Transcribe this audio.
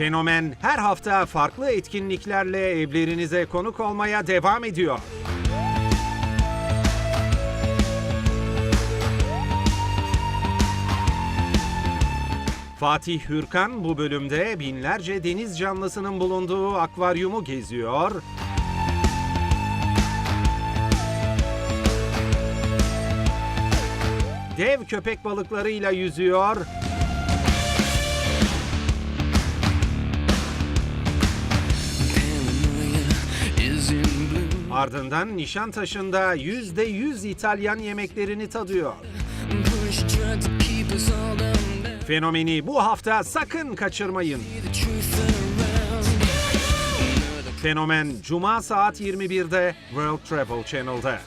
Fenomen her hafta farklı etkinliklerle evlerinize konuk olmaya devam ediyor. Fatih Hürkan bu bölümde binlerce deniz canlısının bulunduğu akvaryumu geziyor. Dev köpek balıklarıyla yüzüyor. Ardından Nişantaşı'nda %100 İtalyan yemeklerini tadıyor. Fenomeni bu hafta sakın kaçırmayın. Fenomen Cuma saat 21'de World Travel Channel'da.